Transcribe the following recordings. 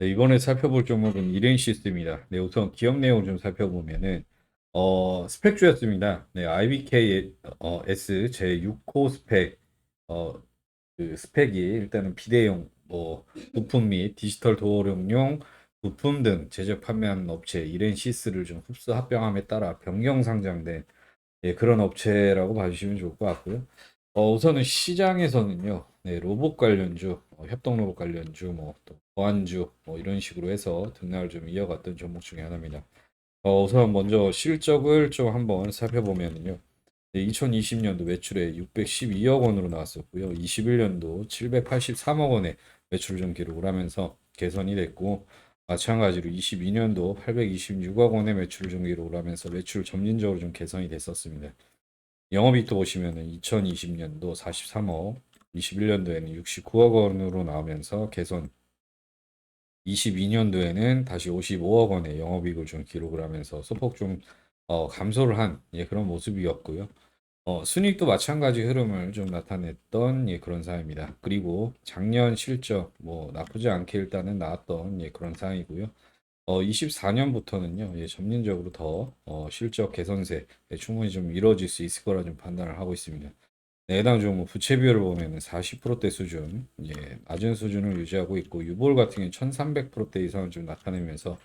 네, 이번에 살펴볼 종목은 이렌시스입니다. 네, 우선 기업 내용 좀 살펴보면은 어, 스펙주였습니다. 네, IBK 어, S 제 6호 스펙 어, 그 스펙이 일단은 비대용 뭐 부품 및 디지털 도어용용 부품 등 제작 판매하는 업체 이렌시스를 좀 흡수 합병함에 따라 변경 상장된 예, 그런 업체라고 봐주시면 좋을 것 같고요. 어, 우선은 시장에서는요, 네, 로봇 관련주, 어, 협동 로봇 관련주, 뭐, 또 보안주, 뭐, 이런 식으로 해서 등락을 좀 이어갔던 종목 중에 하나입니다. 어, 우선 먼저 실적을 좀 한번 살펴보면요. 2020년도 매출에 612억 원으로 나왔었고요. 21년도 783억 원의 매출을 좀 기록을 하면서 개선이 됐고, 마찬가지로 22년도 826억 원의 매출을 좀 기록을 하면서 매출 점진적으로 좀 개선이 됐었습니다. 영업이익도 보시면은 2020년도 43억, 21년도에는 69억 원으로 나오면서 개선. 22년도에는 다시 55억 원의 영업이익을 좀 기록을 하면서 소폭 좀 어, 감소를 한 예, 그런 모습이었고요. 어, 순이익도 마찬가지 흐름을 좀 나타냈던 예, 그런 상황입니다. 그리고 작년 실적 뭐 나쁘지 않게 일단은 나왔던 예, 그런 상황이고요. 어, 24년부터는요, 예, 점진적으로 더 어, 실적 개선세 예, 충분히 좀 이루어질 수 있을 거라 좀 판단을 하고 있습니다. 네, 해당 종목 부채 비율을 보면은 40%대 수준, 예, 낮은 수준을 유지하고 있고 유볼 같은 경우는 1,300%대 이상을 좀 나타내면서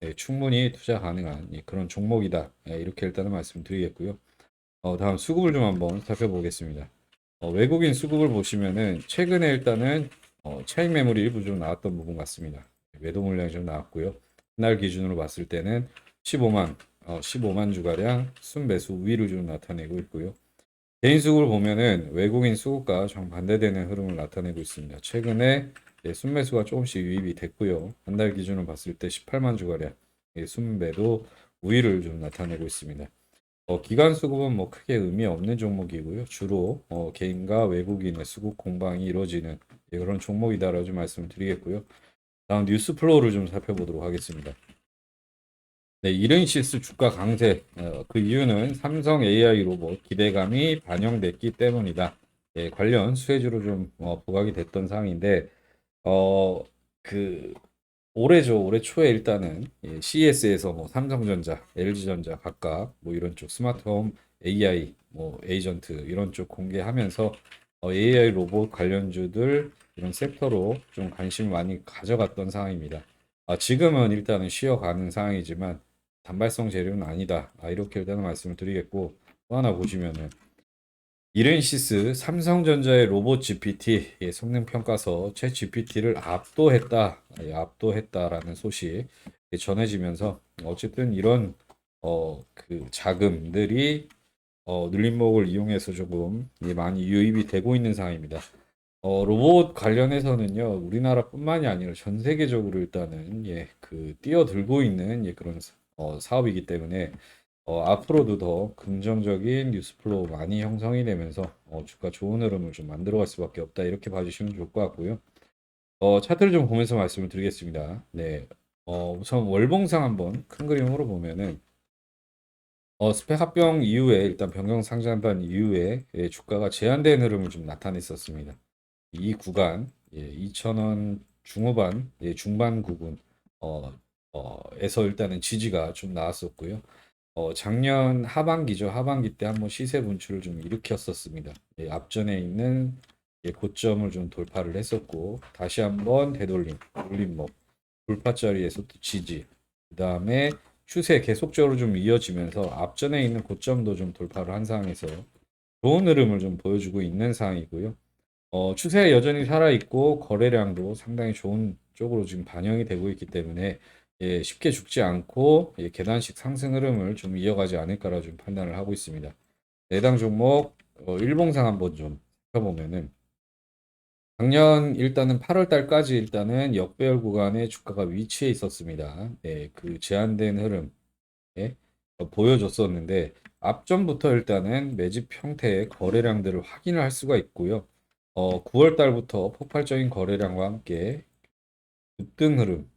예, 충분히 투자 가능한 예, 그런 종목이다. 예, 이렇게 일단은 말씀드리겠고요. 어, 다음 수급을 좀 한번 살펴보겠습니다. 어, 외국인 수급을 보시면은 최근에 일단은 어, 차익 매물이 일부 좀 나왔던 부분 같습니다. 매도 물량이 좀 나왔고요. 날 기준으로 봤을 때는 15만, 어, 15만 주가량 순매수 우위를 좀 나타내고 있고요. 개인 수급을 보면은 외국인 수급과 정반대되는 흐름을 나타내고 있습니다. 최근에 예, 순매수가 조금씩 유입이 됐고요. 한 달 기준으로 봤을 때 18만 주가량 예, 순매도 우위를 좀 나타내고 있습니다. 어, 기관 수급은 뭐 크게 의미 없는 종목이고요. 주로 어, 개인과 외국인의 수급 공방이 이루어지는 예, 그런 종목이다라고 좀 말씀을 드리겠고요. 다음 뉴스 플로우를 좀 살펴보도록 하겠습니다. 네, 이른시스 주가 강세. 어, 그 이유는 삼성 AI 로봇 기대감이 반영됐기 때문이다. 예, 관련 수혜주로 좀 어, 부각이 됐던 상황인데, 어, 그 올해죠. 올해 초에 일단은 예, CES에서 뭐 삼성전자, LG전자 각각 뭐 이런 쪽 스마트홈 AI 뭐 에이전트 이런 쪽 공개하면서 어, AI 로봇 관련주들 이런 섹터로 좀 관심을 많이 가져갔던 상황입니다. 아, 지금은 일단은 쉬어가는 상황이지만 단발성 재료는 아니다. 아, 이렇게 일단은 말씀을 드리겠고 또 하나 보시면은 이렌시스 삼성전자의 로봇 GPT 예, 성능 평가서 챗 GPT를 압도했다, 예, 압도했다라는 소식 예, 전해지면서 어쨌든 이런 어, 그 자금들이 어, 눌림목을 이용해서 조금 예, 많이 유입이 되고 있는 상황입니다. 어, 로봇 관련해서는요, 우리나라뿐만이 아니라 전 세계적으로 일단은 예, 그 뛰어들고 있는 예, 그런 어, 사업이기 때문에 어, 앞으로도 더 긍정적인 뉴스 플로우 많이 형성이 되면서 어, 주가 좋은 흐름을 좀 만들어갈 수밖에 없다 이렇게 봐주시면 좋을 것 같고요. 어, 차트를 좀 보면서 말씀을 드리겠습니다. 네, 어, 우선 월봉상 한번 큰 그림으로 보면은 어, 스펙 합병 이후에 일단 변경 상장한 이후에 예, 주가가 제한된 흐름을 좀 나타냈었습니다. 이 구간 예, 2,000원 중후반 예, 중반 어, 어, 에서 일단은 지지가 좀 나왔었고요. 어, 작년 하반기죠. 하반기 때 한번 시세 분출을 좀 일으켰었습니다. 예, 앞전에 있는 예, 고점을 좀 돌파를 했었고 다시 한번 되돌림, 돌림목, 돌파 자리에서 또 지지, 그 다음에 추세 계속적으로 좀 이어지면서 앞전에 있는 고점도 좀 돌파를 한 상황에서 좋은 흐름을 좀 보여주고 있는 상황이고요. 어, 추세가 여전히 살아있고 거래량도 상당히 좋은 쪽으로 지금 반영이 되고 있기 때문에 예, 쉽게 죽지 않고 예, 계단식 상승 흐름을 좀 이어가지 않을까라 좀 판단을 하고 있습니다. 내당 종목 어, 일봉상 한번 좀 살펴보면은 작년 일단은 8월 달까지 일단은 역배열 구간에 주가가 위치해 있었습니다. 네, 그 제한된 흐름 예, 어, 보여줬었는데 앞전부터 일단은 매집 형태의 거래량들을 확인을 할 수가 있고요. 어, 9월 달부터 폭발적인 거래량과 함께 급등 흐름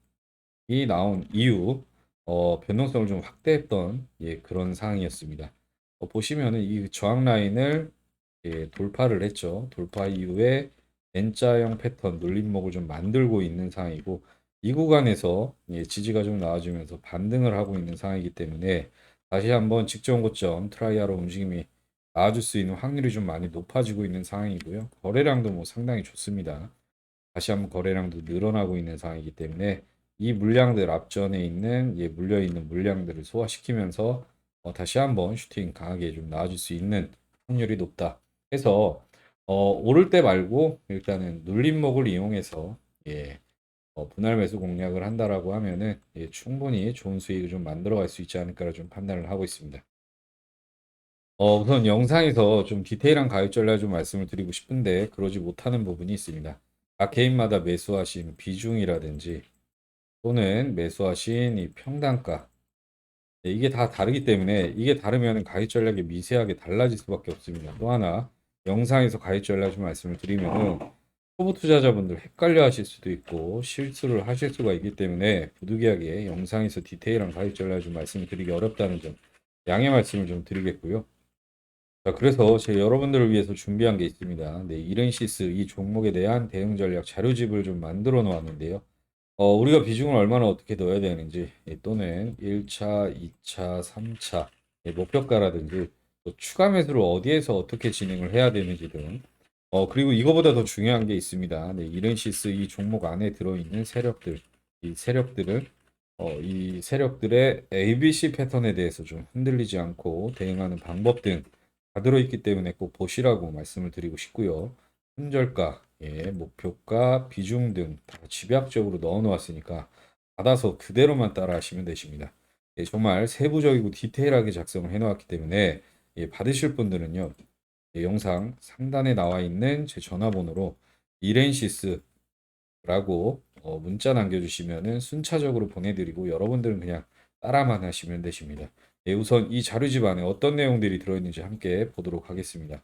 이 나온 이후 어, 변동성을 좀 확대했던 예, 그런 상황이었습니다. 어, 보시면은 이 저항 라인을 예, 돌파를 했죠. 돌파 이후에 N자형 패턴 눌림목을 좀 만들고 있는 상황이고 이 구간에서 예, 지지가 좀 나와주면서 반등을 하고 있는 상황이기 때문에 다시 한번 직전 고점 트라이아로 움직임이 나와줄 수 있는 확률이 좀 많이 높아지고 있는 상황이고요. 거래량도 뭐 상당히 좋습니다. 다시 한번 거래량도 늘어나고 있는 상황이기 때문에 이 물량들 앞전에 있는 예, 물려 있는 물량들을 소화시키면서 어, 다시 한번 슈팅 강하게 좀 나와줄 수 있는 확률이 높다. 해서 어, 오를 때 말고 일단은 눌림목을 이용해서 예, 어, 분할 매수 공략을 한다라고 하면은 예, 충분히 좋은 수익을 좀 만들어갈 수 있지 않을까라 좀 판단을 하고 있습니다. 어, 우선 영상에서 좀 디테일한 가격 전략 좀 말씀을 드리고 싶은데 그러지 못하는 부분이 있습니다. 각 개인마다 매수하신 비중이라든지 또는 매수하신 이 평단가 네, 이게 다 다르기 때문에 이게 다르면 가격 전략이 미세하게 달라질 수밖에 없습니다. 또 하나 영상에서 가격 전략 좀 말씀을 드리면은 초보 투자자분들 헷갈려 하실 수도 있고 실수를 하실 수가 있기 때문에 부득이하게 영상에서 디테일한 가격 전략 좀 말씀을 드리기 어렵다는 점 양해 말씀을 좀 드리겠고요. 자, 그래서 제가 여러분들을 위해서 준비한 게 있습니다. 네, 이렌시스 이 종목에 대한 대응 전략 자료집을 좀 만들어 놓았는데요. 어, 우리가 비중을 얼마나 어떻게 넣어야 되는지, 예, 또는 1차, 2차, 3차, 예, 목표가라든지, 또 추가 매수를 어디에서 어떻게 진행을 해야 되는지 등, 어, 그리고 이거보다 더 중요한 게 있습니다. 네, 이렌시스 이 종목 안에 들어있는 세력들, 이 세력들을, 어, 이 세력들의 ABC 패턴에 대해서 좀 흔들리지 않고 대응하는 방법 등 다 들어있기 때문에 꼭 보시라고 말씀을 드리고 싶고요. 손절가, 예, 목표가, 비중 등 다 집약적으로 넣어 놓았으니까 받아서 그대로만 따라 하시면 되십니다. 예, 정말 세부적이고 디테일하게 작성을 해 놓았기 때문에 예, 받으실 분들은요. 예, 영상 상단에 나와 있는 제 전화번호로 이렌시스라고 어, 문자 남겨주시면은 순차적으로 보내드리고 여러분들은 그냥 따라만 하시면 되십니다. 예, 우선 이 자료집 안에 어떤 내용들이 들어있는지 함께 보도록 하겠습니다.